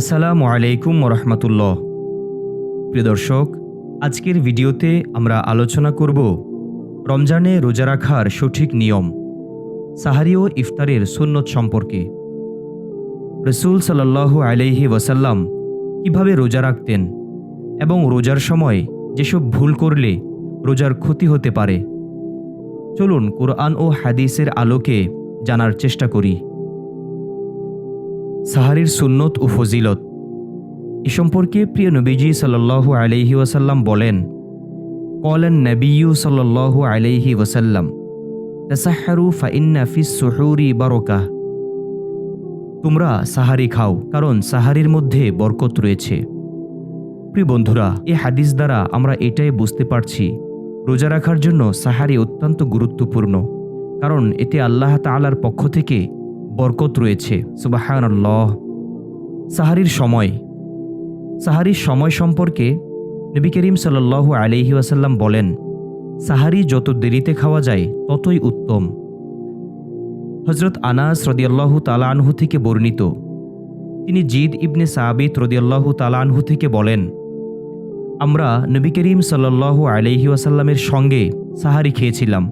আসসালামু আলাইকুম রহমতুল্লাহ প্রিয় দর্শক, আজকের ভিডিওতে আমরা আলোচনা করব রমজানে রোজা রাখার সঠিক নিয়ম, সাহারি ও ইফতারের সুন্নত সম্পর্কে। রসুল সাল্লাহ আলাইহি ওয়াসাল্লাম কীভাবে রোজা রাখতেন এবং রোজার সময় যেসব ভুল করলে রোজার ক্ষতি হতে পারে? চলুন কোরআন ও হাদিসের আলোকে জানার চেষ্টা করি। সাহারির সুন্নত ও ফজিলত। এ সম্পর্কে প্রিয় নবীজি সাল্লাল্লাহু আলাইহি ওয়াসাল্লাম বলেন কলেন নবিয়ু সাল্লাল্লাহু আলাইহি ওয়াসাল্লাম তাসাহারু ফাইন্না সুহুরি বারকা। তোমরা সাহারি খাও, কারণ সাহারির মধ্যে বরকত রয়েছে। প্রিয় বন্ধুরা, এ হাদিস দ্বারা আমরা এটাই বুঝতে পারছি, রোজা রাখার জন্য সাহারি অত্যন্ত গুরুত্বপূর্ণ, কারণ এতে আল্লাহ তাআলার পক্ষ থেকে বরকত রয়েছে সুবাহান আল্লাহ সাহারির সময়। সাহারির সময় সম্পর্কে নবী করিম সাল্লাহ আলহি ওয়াসাল্লাম বলেন, সাহারি যত দেরিতে খাওয়া যায়, ততই উত্তম। হজরত আনাস রদিয়াল্লাহু তালানহু থেকে বর্ণিত। তিনি জিদ ইবনে সাবিত রদিয়াল্লাহু তালানহু থেকে বলেন, আমরা নবী করিম সাল্লাল্লাহু আলহি ওয়াসাল্লামের সঙ্গে সাহারি খেয়েছিলাম।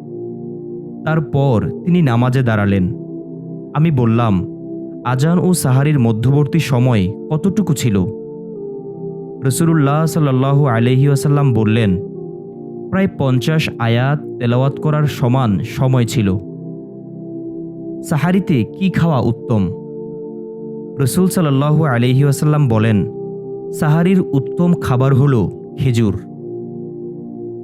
তারপর তিনি নামাজে দাঁড়ালেন। আমি বললাম, আজান ও সাহারির মধ্যবর্তী সময় কতটুকু ছিল? রসুল্লাহ সাল্লাহ আলহি আসাল্লাম বললেন, প্রায় পঞ্চাশ আয়াত তেলাওয়াত করার সমান সময় ছিল। সাহারিতে কি খাওয়া উত্তম? রসুল সাল্লাহ আলহি আসাল্লাম বলেন, সাহারির উত্তম খাবার হল খেজুর।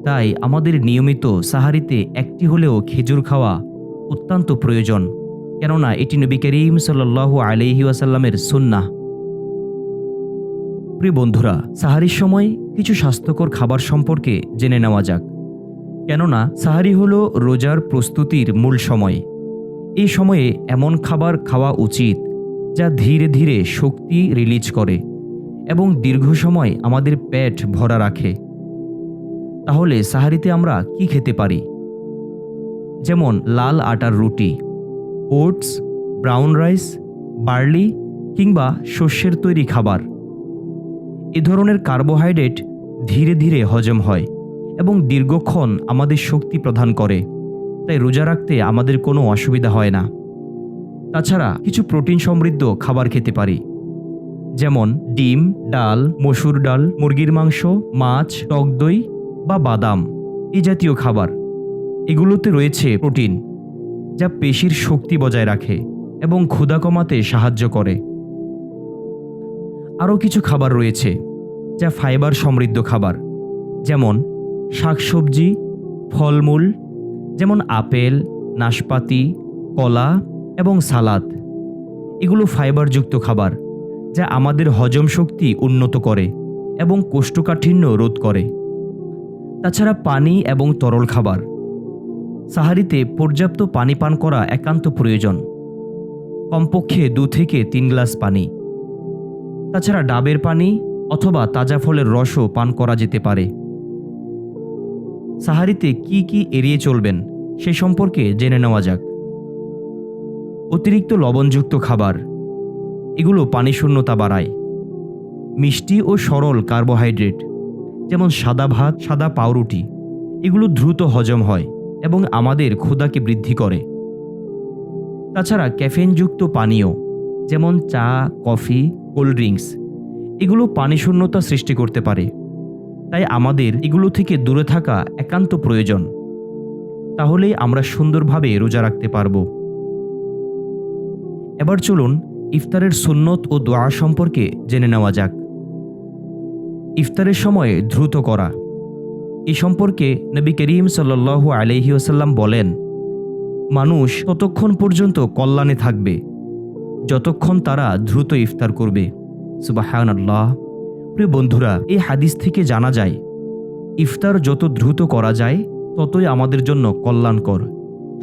তাই আমাদের নিয়মিত সাহারিতে একটি হলেও খেজুর খাওয়া অত্যন্ত প্রয়োজন। কেননা এটি নবী করিম সাল্লাহ আলহি ওয়াসাল্লামের সুন্না প্রিয় বন্ধুরা, সাহারির সময় কিছু স্বাস্থ্যকর খাবার সম্পর্কে জেনে নেওয়া যাক। কেননা সাহারি হল রোজার প্রস্তুতির মূল সময়। এই সময়ে এমন খাবার খাওয়া উচিত যা ধীরে ধীরে শক্তি রিলিজ করে এবং দীর্ঘ সময় আমাদের পেট ভরা রাখে। তাহলে সাহারিতে আমরা কি খেতে পারি? যেমন লাল আটার রুটি। ওটস, ব্রাউন রাইস, বার্লি কিংবা শস্যের তৈরি খাবার। এ ধরনের কার্বোহাইড্রেট ধীরে ধীরে হজম হয় এবং দীর্ঘক্ষণ আমাদের শক্তি প্রদান করে, তাই রোজা রাখতে আমাদের কোনো অসুবিধা হয় না। তাছাড়া কিছু প্রোটিন সমৃদ্ধ খাবার খেতে পারি, যেমন ডিম, ডাল, মসুর ডাল, মুরগির মাংস, মাছ, টক দই বা বাদাম এই জাতীয় খাবার। এগুলোতে রয়েছে প্রোটিন। যা পেশির শক্তি বজায় রাখে এবং ক্ষুধা কমাতে সাহায্য করে। আরও কিছু খাবার রয়েছে, যা ফাইবার সমৃদ্ধ খাবার, যেমন শাকসবজি, ফলমূল, যেমন আপেল, নাশপাতি, কলা এবং সালাদ। এগুলো ফাইবারযুক্ত খাবার, যা আমাদের হজম শক্তি উন্নত করে এবং কোষ্ঠকাঠিন্য রোধ করে। তাছাড়া পানি এবং তরল খাবার সাহারিতে পর্যাপ্ত পানি পান করা একান্ত প্রয়োজন। কমপক্ষে দু থেকে তিন গ্লাস পানি। তাছাড়া ডাবের পানি অথবা তাজা ফলের রসও পান করা যেতে পারে। সাহারিতে কি কি এড়িয়ে চলবেন সে সম্পর্কে জেনে নেওয়া যাক। অতিরিক্ত লবণযুক্ত খাবার। এগুলো পানি শূন্যতা বাড়ায়। মিষ্টি ও সরল কার্বোহাইড্রেট, যেমন সাদা ভাত, সাদা পাউরুটি, এগুলো দ্রুত হজম হয়। এবং আমাদের ক্ষুধাকে বৃদ্ধি করে। তাছাড়া ক্যাফেনযুক্ত পানীয়, যেমন চা, কফি, কোল্ড ড্রিঙ্কস, এগুলো পানি শূন্যতা সৃষ্টি করতে পারে। তাই আমাদের এগুলো থেকে দূরে থাকা একান্ত প্রয়োজন। তাহলেই আমরা সুন্দরভাবে রোজা রাখতে পারব। এবার চলুন ইফতারের সুন্নত ও দোয়া সম্পর্কে জেনে নেওয়া যাক। ইফতারের সময় দ্রুত করা। এ সম্পর্কে নবী করিম সাল্লু আলহি আসাল্লাম বলেন, মানুষ ততক্ষণ পর্যন্ত কল্যাণে থাকবে, যতক্ষণ তারা দ্রুত ইফতার করবে। সুবাহান আল্লাহ প্রিয় বন্ধুরা, এই হাদিস থেকে জানা যায়, ইফতার যত দ্রুত করা যায়, ততই আমাদের জন্য কল্যাণকর।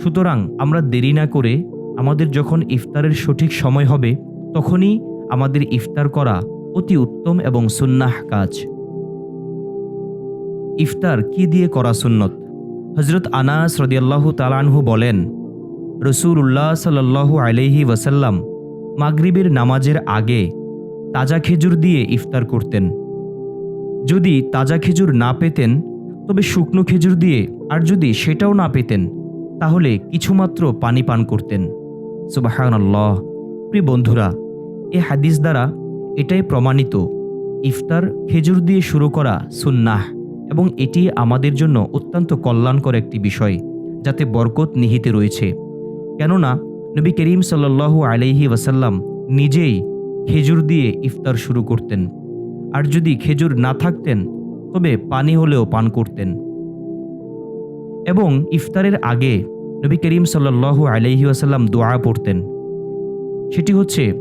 সুতরাং আমরা দেরি না করে আমাদের যখন ইফতারের সঠিক সময় হবে, তখনই আমাদের ইফতার করা অতি উত্তম এবং সুন্নাহ কাজ। ইফতার কি দিয়ে করা সুন্নত? হজরত আনাস রদিয়াল্লাহু তালানহু বলেন রসুল উল্লাহ সাল্লাহু আলহি ওয়াসাল্লাম মাগরিবের নামাজের আগে তাজা খেজুর দিয়ে ইফতার করতেন। যদি তাজা খেজুর না পেতেন, তবে শুকনো খেজুর দিয়ে, আর যদি সেটাও না পেতেন, তাহলে কিছুমাত্র পানি পান করতেন। সুবাহান আল্লাহ প্রিয় বন্ধুরা, এ হাদিস দ্বারা এটাই প্রমাণিত, ইফতার খেজুর দিয়ে শুরু করা সুন্নাহ। এবং এটি আমাদের জন্য অত্যন্ত কল্যাণকর একটি বিষয়, যাতে বরকত নিহিত রয়েছে। কেননা, নবী করিম সাল্লাল্লাহু আলাইহি ওয়াসাল্লাম নিজেই খেজুর দিয়ে ইফতার শুরু করতেন। আর যদি খেজুর না থাকতেন, তবে পানি হলেও পান করতেন। এবং ইফতারের আগে নবী করিম সাল্লাল্লাহু আলাইহি ওয়াসাল্লাম দোয়া পড়তেন। সেটি হচ্ছে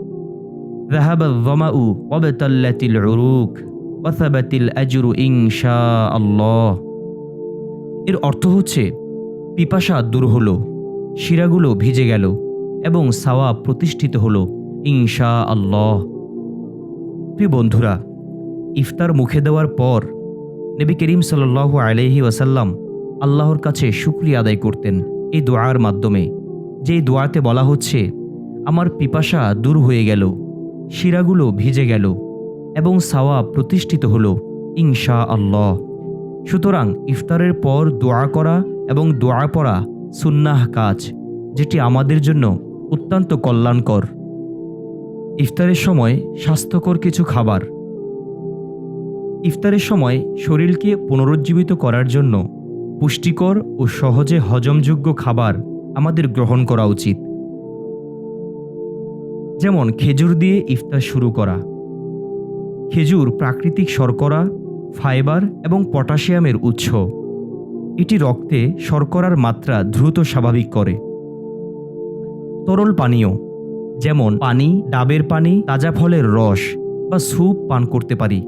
রাহাবা জমাউ অবেতাল্লাতিল রুখ ওয়াসাবাতিল আজরু ইংশা আল্লাহ এর অর্থ হচ্ছে, পিপাসা দূর হল, শিরাগুলো ভিজে গেল এবং সাওয়া প্রতিষ্ঠিত হল ইংশা আল্লাহ। প্রিয় বন্ধুরা, ইফতার মুখে দেওয়ার পর নবী করিম সাল আলহি ওয়াসাল্লাম আল্লাহর কাছে শুক্রিয়া আদায় করতেন এই দোয়ার মাধ্যমে। যে দোয়াতে বলা হচ্ছে, আমার পিপাসা দূর হয়ে গেল, শিরাগুলো ভিজে গেল এবং সাওয়া প্রতিষ্ঠিত হল ইনশা আল্লাহ সুতরাং ইফতারের পর দোয়া করা এবং দোয়া পড়া সুন্নাহ কাজ, যেটি আমাদের জন্য অত্যন্ত কল্যাণকর। ইফতারের সময় স্বাস্থ্যকর কিছু খাবার। ইফতারের সময় শরীরকে পুনরুজ্জীবিত করার জন্য পুষ্টিকর ও সহজে হজমযোগ্য খাবার আমাদের গ্রহণ করা উচিত। যেমন খেজুর দিয়ে ইফতার শুরু করা। খেজুর প্রাকৃতিক শর্করা, ফাইবার এবং পটাশিয়ামের উৎস। এটি রক্তে শর্করার মাত্রা দ্রুত স্বাভাবিক করে। তরল পানীয়, যেমন পানি, ডাবের পানি, তাজা ফলের রস বা স্যুপ পান করতে পারি।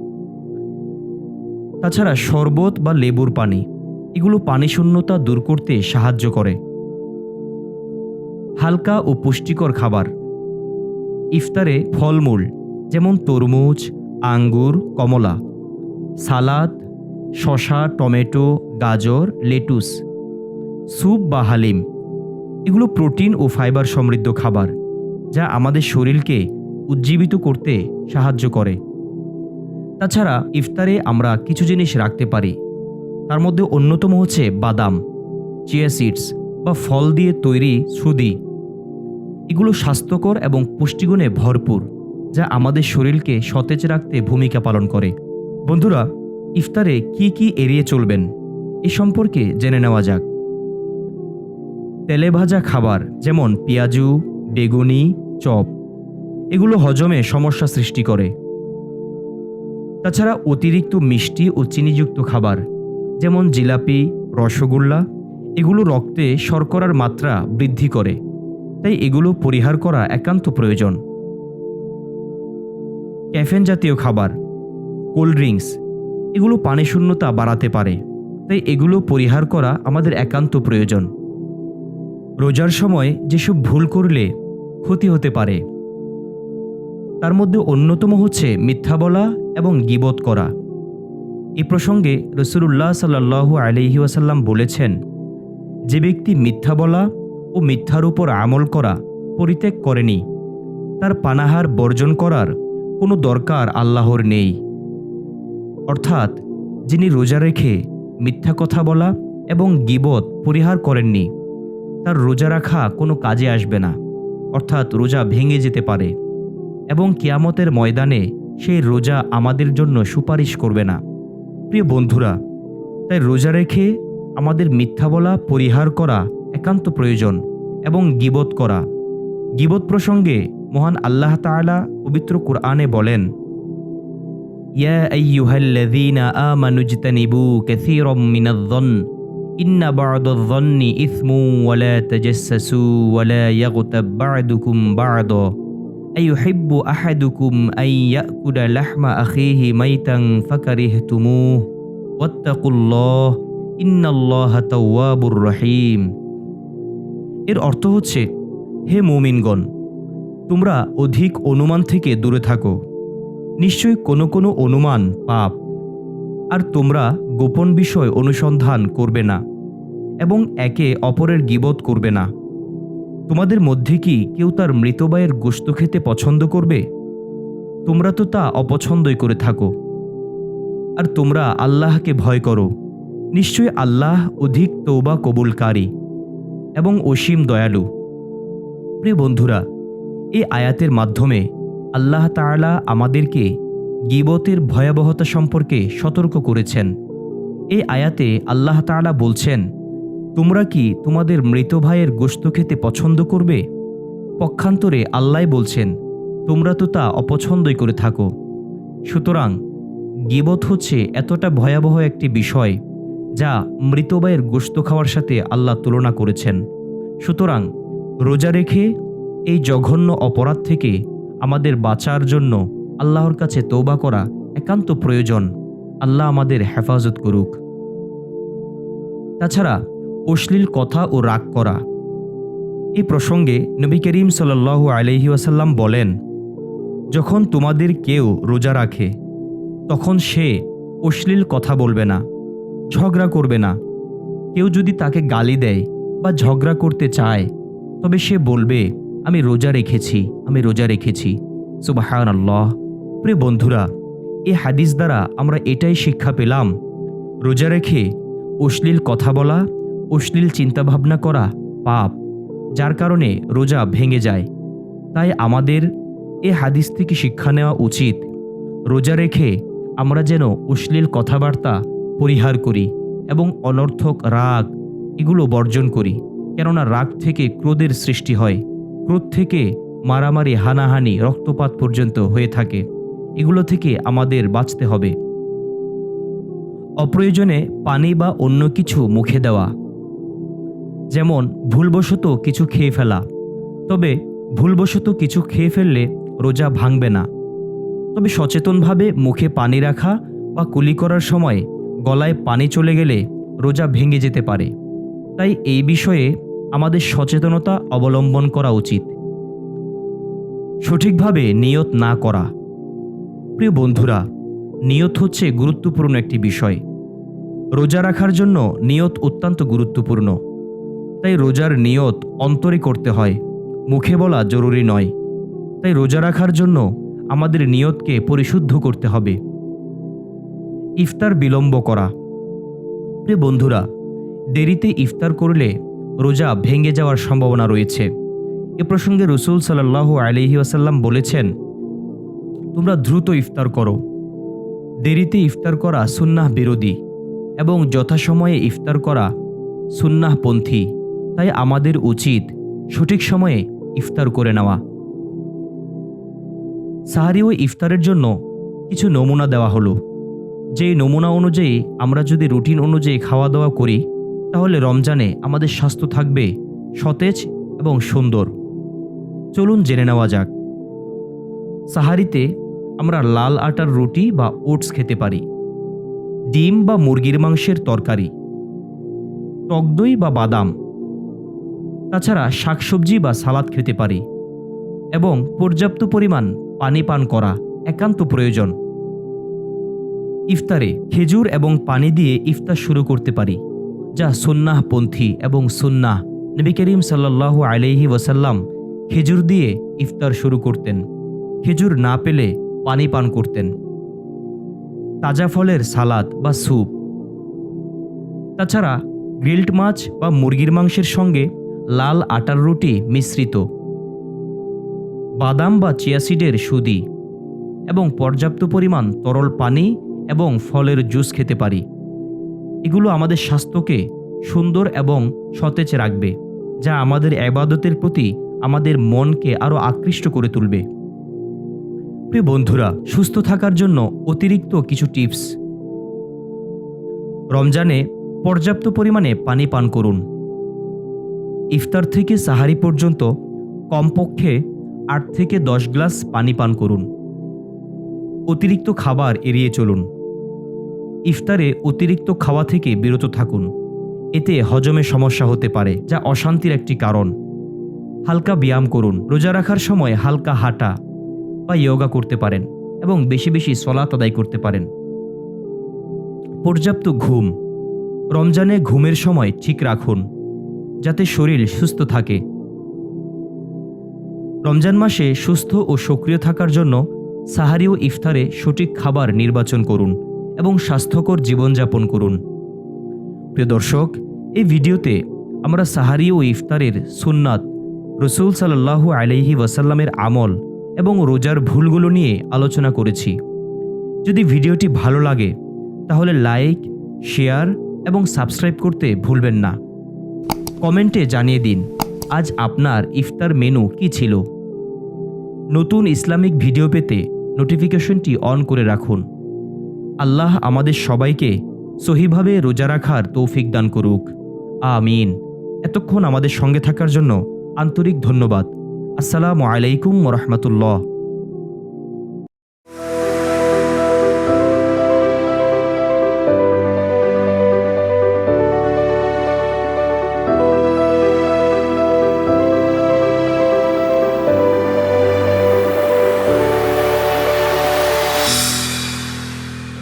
তাছাড়া শরবত বা লেবুর পানি, এগুলো পানি শূন্যতা দূর করতে সাহায্য করে। হালকা ও পুষ্টিকর খাবার। ইফতারে ফলমূল, যেমন তরমুজ আঙ্গুর, কমলা, সালাদ শশা টমেটো, গাজর, লেটুস, স্যুপ বা হালিম। এগুলো প্রোটিন ও ফাইবার সমৃদ্ধ খাবার, যা আমাদের শরীরকে উজ্জীবিত করতে সাহায্য করে। তাছাড়া ইফতারে আমরা কিছু জিনিস রাখতে পারি। তার মধ্যে অন্যতম হচ্ছে বাদাম, চিয়া সিডস বা ফল দিয়ে তৈরি সুদি এগুলো স্বাস্থ্যকর এবং পুষ্টিগুণে ভরপুর। যা আমাদের শরীরকে সতেজ রাখতে ভূমিকা পালন করে। বন্ধুরা, ইফতারে কি কি এড়িয়ে চলবেন? এ সম্পর্কে জেনে নেওয়া যাক। তেলে ভাজা খাবার যেমন পেঁয়াজু, বেগুনি, চপ, এগুলো হজমে সমস্যা সৃষ্টি করে। তাছাড়া অতিরিক্ত মিষ্টি ও চিনিযুক্ত খাবার, যেমন জিলাপি, রসগোল্লা, এগুলো রক্তে শর্করার মাত্রা বৃদ্ধি করে, তাই এগুলো পরিহার করা একান্ত প্রয়োজন। ক্যাফেন জাতীয় খাবার, কোল্ড ড্রিঙ্কস, এগুলো পানি শূন্যতা বাড়াতে পারে। তাই এগুলো পরিহার করা আমাদের একান্ত প্রয়োজন। রোজার সময় যেসব ভুল করলে ক্ষতি হতে পারে, তার মধ্যে অন্যতম হচ্ছে মিথ্যা বলা এবং গিবত করা। এ প্রসঙ্গে রসুল্লাহ সাল্লাহু আলহি ওয়াসাল্লাম বলেছেন, যে ব্যক্তি মিথ্যা বলা ও মিথ্যার উপর আমল করা পরিত্যাগ করেনি, তার পানাহার বর্জন করার কোনো দরকার আল্লাহর নেই। অর্থাৎ, যিনি রোজা রেখে মিথ্যা কথা বলা এবং গিবত পরিহার করেননি, তার রোজা রাখা কোনো কাজে আসবে না, অর্থাৎ রোজা ভেঙে যেতে পারে এবং কিয়ামতের ময়দানে সেই রোজা আমাদের জন্য সুপারিশ করবে না। প্রিয় বন্ধুরা, তাই রোজা রেখে আমাদের মিথ্যা বলা, পরিহার করা একান্ত প্রয়োজন এবং গিবত করা। গিবত প্রসঙ্গে মহান আল্লাহ তাআলা পবিত্র কোরআনে বলেন, ইয়া আইয়ুহাল্লাযীনা আমানু ইজতানিবু কাসীরাম মিনায-যন্ন ইন্না বা'দায-যন্নি ইসমু ওয়া লা তাজাসসাসু ওয়া লা ইয়াগতাব বা'দুকুম বা'দা, আইয়ুহিব্বু আহাদুকুম আন ইয়াকুলা লাহমা আখিহি মাইতান ফাকারিহতুমুহ, ওয়াত্তাকুল্লাহ, ইন্নাল্লাহা তাওয়াবুর রহিম। এর অর্থ হচ্ছে, হে মুমিনগণ তোমরা অধিক অনুমান থেকে দূরে থাকো। নিশ্চয়ই কোনো কোনো অনুমান পাপ। আর তোমরা গোপন বিষয় অনুসন্ধান করবে না, এবং একে অপরের গিবত করবে না। তোমাদের মধ্যে কি কেউ তার মৃতবায়ের গোস্ত খেতে পছন্দ করবে? তোমরা তো তা অপছন্দই করে থাকো। আর তোমরা আল্লাহকে ভয় করো। নিশ্চয়ই আল্লাহ অধিক তৌবা কবুলকারী এবং অসীম দয়ালু। প্রিয় বন্ধুরা এই আয়াতের মাধ্যমে আল্লাহ তাআলা আমাদেরকে গিবতের ভয়াবহতা সম্পর্কে সতর্ক করেছেন। এই আয়াতে আল্লাহ তাআলা বলছেন, তোমরা কি তোমাদের মৃত ভাইয়ের গোশত খেতে পছন্দ করবে? পক্ষান্তরে আল্লাহ বলছেন, তোমরা তো তা অপছন্দই করে থাকো। সুতরাং গিবত হচ্ছে এতটা ভয়াবহ একটি বিষয় যা মৃত ভাইয়ের গোশত খাওয়ার সাথে আল্লাহ তুলনা করেছেন। সুতরাং রোজা রেখে এই জঘন্য অপরাধ থেকে আমাদের বাঁচার জন্য আল্লাহর কাছে তৌবা করা একান্ত প্রয়োজন। আল্লাহ আমাদের হেফাজত করুক। তাছাড়া অশ্লীল কথা ও রাগ করা। এই প্রসঙ্গে নবী করিম সাল্লাল্লাহু আলহি ওয়াসাল্লাম বলেন, যখন তোমাদের কেউ রোজা রাখে, তখন সে অশ্লীল কথা বলবে না, ঝগড়া করবে না। কেউ যদি তাকে গালি দেয় বা ঝগড়া করতে চায়, তবে সে বলবে আমি রোজা রেখেছি, আমি রোজা রেখেছি। সুবাহান আল্লাহ প্রিয় বন্ধুরা, এই হাদিস দ্বারা আমরা এটাই শিক্ষা পেলাম, রোজা রেখে অশ্লীল কথা বলা, অশ্লীল চিন্তাভাবনা করা পাপ, যার কারণে রোজা ভেঙে যায়। তাই আমাদের এ হাদিস থেকে শিক্ষা নেওয়া উচিত, রোজা রেখে আমরা যেন অশ্লীল কথাবার্তা পরিহার করি এবং অনর্থক রাগ এগুলো বর্জন করি, কেননা রাগ থেকে ক্রোধের সৃষ্টি হয়। ক্রোধ থেকে মারামারি, হানাহানি, রক্তপাত পর্যন্ত হয়ে থাকে। এগুলো থেকে আমাদের বাঁচতে হবে। অপ্রয়োজনে পানি বা অন্য কিছু মুখে দেওয়া। যেমন, ভুলবশত কিছু খেয়ে ফেলা। তবে, ভুলবশত কিছু খেয়ে ফেললে রোজা ভাঙবে না। তবে সচেতনভাবে মুখে পানি রাখা বা কুলি করার সময় গলায় পানি চলে গেলে রোজা ভেঙে যেতে পারে। তাই এই বিষয়ে আমাদের সচেতনতা অবলম্বন করা উচিত। সঠিকভাবে নিয়ত না করা। প্রিয় বন্ধুরা, নিয়ত হচ্ছে গুরুত্বপূর্ণ একটি বিষয়। রোজা রাখার জন্য নিয়ত অত্যন্ত গুরুত্বপূর্ণ। তাই রোজার নিয়ত অন্তরে করতে হয়, মুখে বলা জরুরি নয়। তাই রোজা রাখার জন্য আমাদের নিয়তকে পরিশুদ্ধ করতে হবে। ইফতার বিলম্ব করা। প্রিয় বন্ধুরা, দেরিতে ইফতার করলে রোজা ভেঙে যাওয়ার সম্ভাবনা রয়েছে। এ প্রসঙ্গে রসুল সাল্লাহ আলহি আসাল্লাম বলেছেন, তোমরা দ্রুত ইফতার করো। দেরিতে ইফতার করা সুন্নাহ বিরোধী এবং যথাসময়ে ইফতার করা সুন্নাহপন্থী তাই আমাদের উচিত সঠিক সময়ে ইফতার করে নেওয়া। সাহারি ও ইফতারের জন্য কিছু নমুনা দেওয়া হলো। যে নমুনা অনুযায়ী আমরা যদি রুটিন অনুযায়ী খাওয়া দাওয়া করি তাহলে রমজানে আমাদের স্বাস্থ্য থাকবে সতেজ এবং সুন্দর। চলুন জেনে নেওয়া যাক। সাহারিতে আমরা লাল আটার রুটি বা ওটস খেতে পারি, ডিম বা মুরগির মাংসের তরকারি, টক দই বা বাদাম, তাছাড়া শাকসবজি বা সালাদ খেতে পারি এবং পর্যাপ্ত পরিমাণ পানি পান করা একান্ত প্রয়োজন। ইফতারে খেজুর এবং পানি দিয়ে ইফতার শুরু করতে পারি। যা সুন্নাহপন্থী এবং সুন্নাহ নবী করিম সাল্লাহ আলহি ওয়াসাল্লাম খেজুর দিয়ে ইফতার শুরু করতেন। খেজুর না পেলে পানি পান করতেন। তাজা ফলের সালাদ বা স্যুপ। তাছাড়া গ্রিল্ড মাছ বা মুরগির মাংসের সঙ্গে লাল আটার রুটি মিশ্রিত। বাদাম বা চিয়াসিডের সুদি। এবং পর্যাপ্ত পরিমাণ তরল পানি এবং ফলের জুস খেতে পারি। এগুলো আমাদের স্বাস্থ্যকে সুন্দর এবং সতেজ রাখবে, যা আমাদের আবাদতের প্রতি আমাদের মনকে আরও আকৃষ্ট করে তুলবে। প্রিয় বন্ধুরা, সুস্থ থাকার জন্য অতিরিক্ত কিছু টিপস। রমজানে পর্যাপ্ত পরিমাণে পানি পান করুন। ইফতার থেকে সাহারি পর্যন্ত কমপক্ষে আট থেকে দশ গ্লাস পানি পান করুন। অতিরিক্ত খাবার এড়িয়ে চলুন। ইফতারে অতিরিক্ত খাওয়া থেকে বিরত থাকুন। এতে হজমে সমস্যা হতে পারে, যা অশান্তির একটি কারণ। হালকা ব্যায়াম করুন, রোজা রাখার সময় হালকা হাঁটা বা ইয়োগা করতে পারেন এবং বেশি বেশি সলাত আদায় করতে পারেন। পর্যাপ্ত ঘুম। রমজানে ঘুমের সময় ঠিক রাখুন, যাতে শরীর সুস্থ থাকে। রমজান মাসে সুস্থ ও সক্রিয় থাকার জন্য সাহারি ও ইফতারে সঠিক খাবার নির্বাচন করুন। এবং স্বাস্থ্যকর জীবনযাপন করুন। প্রিয় দর্শক, এই ভিডিওতে আমরা সাহারি ও ইফতারের সুন্নাত, রসুল সাল্লাল্লাহু আলাইহি ওয়াসাল্লামের আমল এবং রোজার ভুলগুলো নিয়ে আলোচনা করেছি। যদি ভিডিওটি ভালো লাগে, তাহলে লাইক, শেয়ার এবং সাবস্ক্রাইব করতে ভুলবেন না। কমেন্টে জানিয়ে দিন, আজ আপনার ইফতার মেনু কি ছিল? নতুন ইসলামিক ভিডিও পেতে নোটিফিকেশনটি অন করে রাখুন। আল্লাহ আমাদের সবাইকে সহিভাবে রোজা রাখার তৌফিক দান করুক। আমিন। এতক্ষণ আমাদের সঙ্গে থাকার জন্য আন্তরিক ধন্যবাদ। আসসালামু আলাইকুম রহমতুল্লাহ।